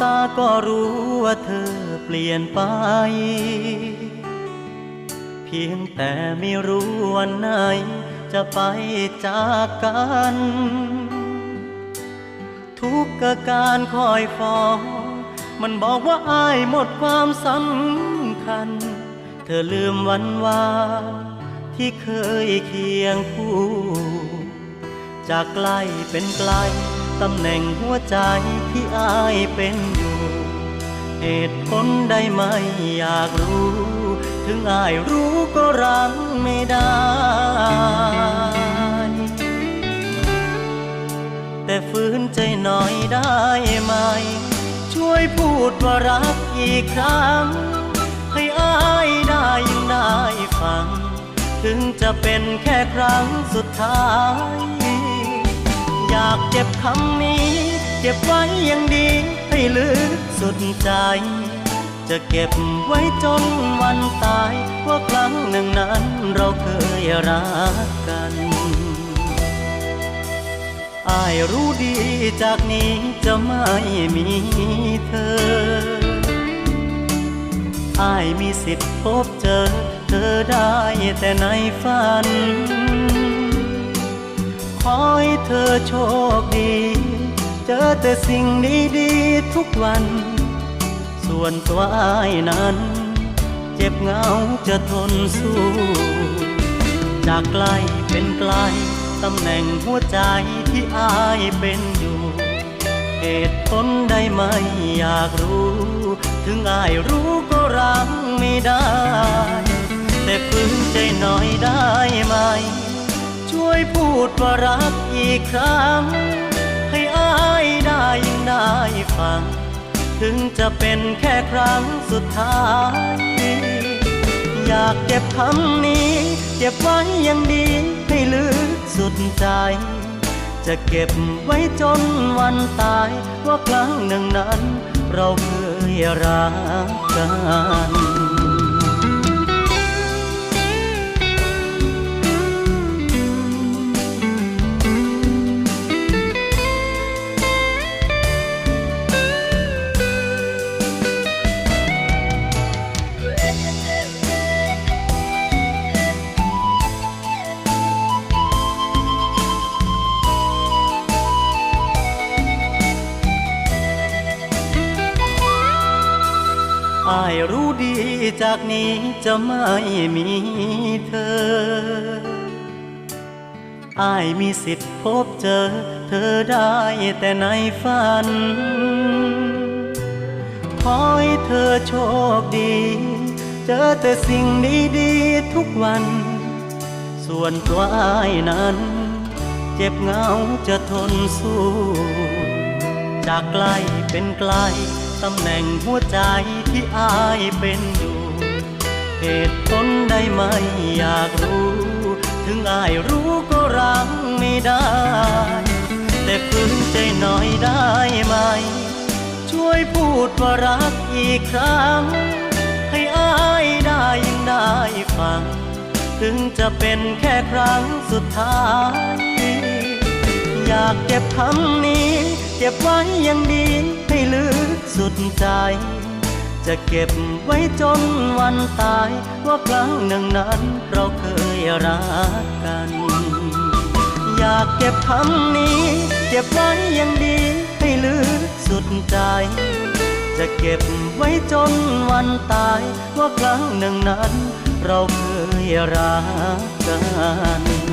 ตาก็รู้ว่าเธอเปลี่ยนไป เพียงแต่ไม่รู้วันไหนจะไปจากกัน ทุกการคอยฟ้องมันบอกว่าอายหมดความสำคัญ เธอลืมวันวานที่เคยเคียงคู่ จากไกลเป็นไกล ตำแหน่งหัวใจที่อายเป็นอยู่ เหตุผลใดไม่อยากรู้ ถึงอายรู้ก็รังไม่ได้ แต่ฝืนใจหน่อยได้ไหม ช่วยพูดว่ารักอีกครั้ง ให้อายได้ยังได้ฟัง ถึงจะเป็นแค่ครั้งสุดท้ายากเก็บคำนี้ เก็บไว้อย่างดีให้ลึกสุดใจ จะเก็บไว้จนวันตาย ว่าครั้งหนึ่งนั้นเราเคยรักกันอายรู้ดีจากนี้จะไม่มีเธออายมีสิทธิ์พบเจอ เธอได้แต่ในฝัน เธอโชคดี เจอแต่สิ่งดีๆทุกวัน ส่วนตัวอายนั้น เจ็บเหงาจะทนสู้ จากไกลเป็นไกลตำแหน่งหัวใจที่อายเป็นอยู่ เหตุผลใดไม่อยากรู้ ถึงอายรู้ก็รังไม่ได้ วยพูดว่ารักอีกครั้ง ให้อายได้ยิ่งได้ฟัง ถึงจะเป็นแค่ครั้งสุดท้าย อยากเก็บคำนี้ เก็บไว้อย่างดีให้ลึกสุดใจ จะเก็บไว้จนวันตาย ว่าครั้งหนึ่งนั้น เราเคยรักกัน รู้ดีจากนี้จะไม่มีเธอ อายมีสิทธิ์พบเจอ เธอได้แต่ในฝัน ขอให้เธอโชคดี เจอแต่สิ่งดีๆทุกวัน ส่วนตัวอายนั้น เจ็บเงาจะทนสู้ จากไกลเป็นไกล ตำแหน่งหัวใจที่อายเป็นอยู่ เหตุผลใดไม่อยากรู้ ถึงอายรู้ก็รังไม่ได้ แต่ฝืนใจหน่อยได้ไหม ช่วยพูดว่ารักอีกครั้ง ให้อายได้ยิ่งได้ฟัง ถึงจะเป็นแค่ครั้งสุดท้ายอยากเก็บคำนี้ เก็บไว้อย่างดีให้ลึก สุดใจ จะเก็บไว้จนวันตาย ว่าครั้งหนึ่งนั้นเราเคยรักกัน อยากเก็บคำนี้ เก็บไว้อย่างดีให้ลึกสุดใจ จะเก็บไว้จนวันตาย ว่าครั้งหนึ่งนั้น เราเคยรักกัน